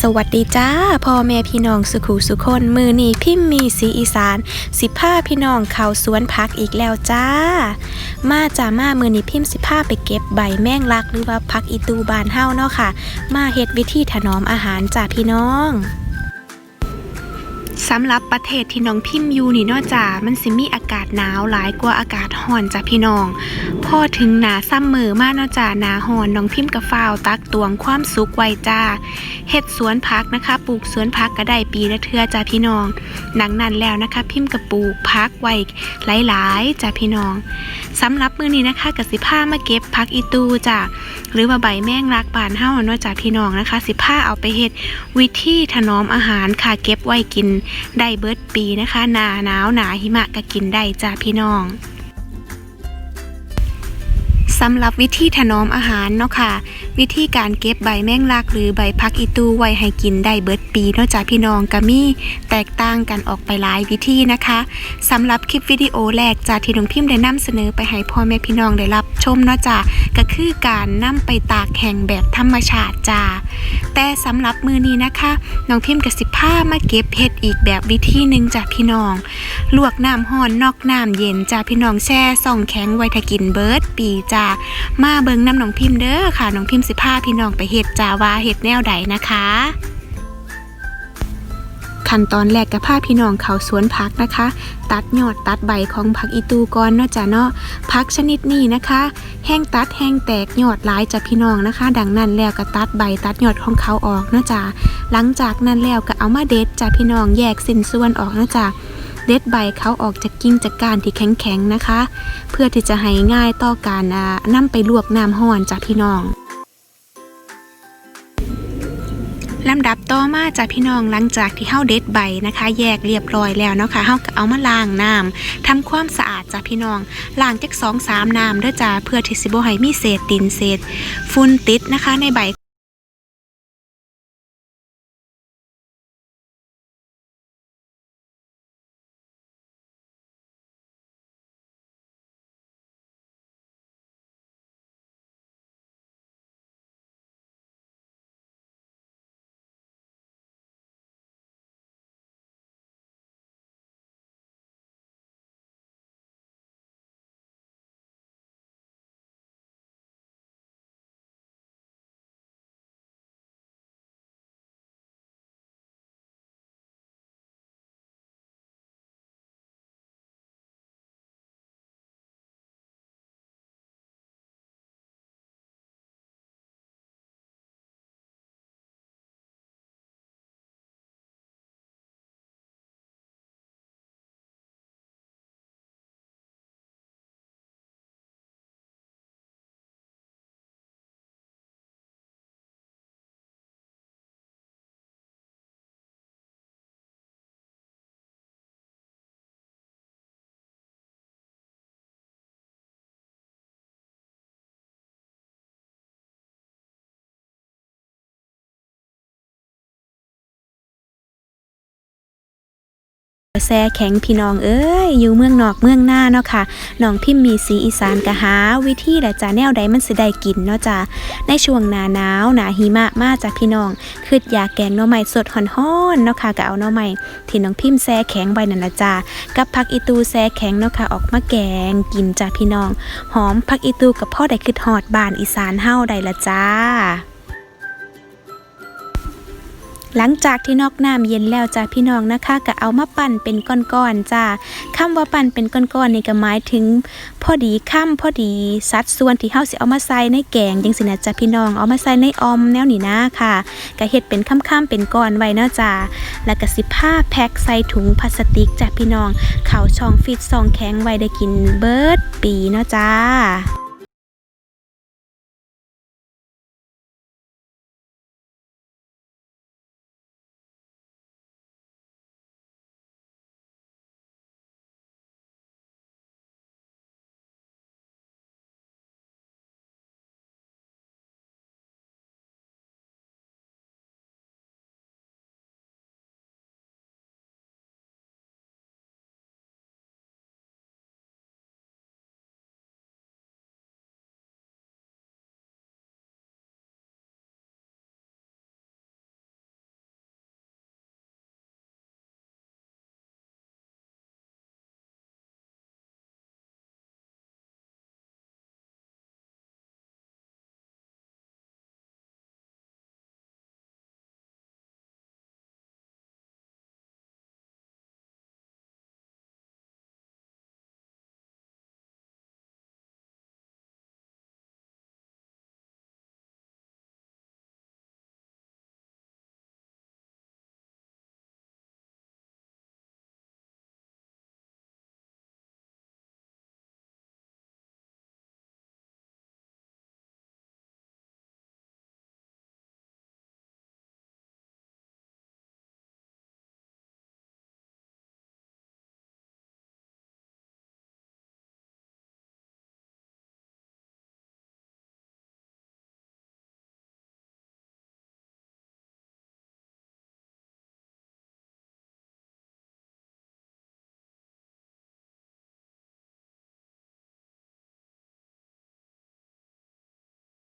สวัสดีจ้าพ่อแม่พี่น้องสุขุสุคนมือนีพิมพ์มีสีอีสาน สิผ้าพี่น้องเขาสวนพักอีกแล้วจ้า มาจ้ามามือนีพิมพ์สิผ้าไปเก็บใบแมงลักหรือว่าพักอีตูบานเฮาเนาะค่ะ มาเฮ็ดวิธีถนอมอาหารจ้าพี่น้องสำหรับประเทศที่น้องพิมพ์อยู่นี่เนาะจ้ามันสิมีอาาศหนาวหลายกว่าอากาศร้อนจ้าพี่น้องพอถึงหนาซ้ำมือมาเนาะจ้าหนาห่อนน้องพิมพ์กับฟ้าวตักตวงความสุขไว้จ้าเฮ็ดสวนผักนะคะ ปลูกสวนผักก็ได้ปีละเทือจ้าพี่น้องดังนั้นแล้วนะคะ พิมพ์กับปลูกผักไว้หลายๆจ้าพี่น้องสำหรับมือนี้นะคะกสิผ้ามาเก็บผักอีตูจ้าหรือว่าใบแมงลักบานเฮาเนาะจ้าพี่น้องนะคะ สิผ้าเอาไปเฮ็ดวิธีถนอมอาหารค่ะเก็บไว้กินได้เบิดปีนะคะ หนาหนาวหนาหิมะก็กินได้จ้าพี่น้องสำหรับวิธีถนอมอาหารเนาะค่ะ วิธีการเก็บใบแมงลักหรือใบพักอีตูไว้ให้กินได้เบิดปีนาะจ้าพี่น้องก็มีแตกต่างกันออกไปหลายวิธีนะคะสำหรับคลิปวิดีโอแรกจากที่น้องพิมพ์ได้นำเสนอไปให้พ่อแม่พี่น้องได้รับชมเนาะจ้าก็คือการนำไปตากแห้งแบบธรรมชาติจ้า แต่สำหรับมือนี้นะคะน้องพิมพ์กับสิผ้ามาเก็บเห็ดอีกแบบวิธีหนึ่งจ้ะพี่น้อง ลวกน้ำห้อนนอกน้ำเย็นจ้ะพี่น้องแช่ส่องแข็งไวทากินเบิร์ดปีจ้ามาเบิงน้ำน้องพิมพ์เด้อค่ะน้องพิมพ์สิพาพี่น้องไปเห็ดจ้าว่าเห็ดแนวใดนะคะ ขั้นตอนแรกกับพาพี่น้องเขาสวนผักนะคะ ตัดยอดตัดใบของผักอีตูก่อนเนาะจ้าเนาะผักชนิดนี้นะคะ แห้งตัดแห้งแตกยอดหลายจ้าพี่น้องนะคะ ดังนั้นแล้วก็ตัดใบตัดยอดของเขาออกเนาะจ้าหลังจากนั้นแล้วก็เอามาเด็ดจ้าพี่น้องแยกสินส่วนออกเนาะจ้าเด็ดใบเขาออกจากกิ่งจากก้านที่แข็งๆนะคะ เพื่อที่จะให้ง่ายต่อการอ่านำไปลวกน้ำห้อนจากพี่น้อง ลำดับต่อมาจากพี่น้องหลังจากที่เฮาเด็ดใบนะคะ แยกเรียบร้อยแล้วเนาะค่ะเฮาก็เอามาล้างน้ำทำความสะอาดจากพี่น้องล้างจากสองสามน้ำเด้อจ้าเพื่อที่สิบ่ให้มีเศษดินเศษ ฝุ่นติดนะคะ ในใบ แซ่แข็งพี่น้องเอ้ยอยู่เมืองนอกเมืองหน้าเนาะค่ะน้องพิมพ์มีสีอีสานกะหา วิธีแหละจ้าแนวใดมันสิได้กินเนาะจ้าในช่วงหนาหนาวหนาหิมะมาจากพี่น้องคืออยาแกงหน่อไม้สดฮ้อนๆเนาะค่ะก็เอาหน่อไม้ที่น้องพิมพ์แซ่แข็งไว้นั่นละจ้ากับผักอีตูแซ่แข็งเนาะค่ะออกมาแกงกินจ้าพี่น้อง หอมผักอีตูกับพ่อได้คือหอดบานอีสานเฮาได้ละจ้า หลังจากที่นอกน้ำเย็นแล้วจ้าพี่น้องนะคะก็เอามาปั่นเป็นก้อนๆจ้าคำว่าปั่นเป็นก้อนๆนี่ก็หมายถึง พอดีค่ำพอดีสัดส่วนที่เฮาสิเอามาใส่ในแกงจังสินะจ้าพี่น้องเอามาใส่ในออมแนวนี้นะค่ะก็เฮ็ดเป็นค่ำๆเป็นก้อนไว้เนาะจ้าแล้วก็สิผ้าแพ็คใส่ถุงพลาสติกจ้าพี่น้อง เขาช่องฟิตซองแข็งไว้ได้กินเบิร์ดปีเนาะจ้า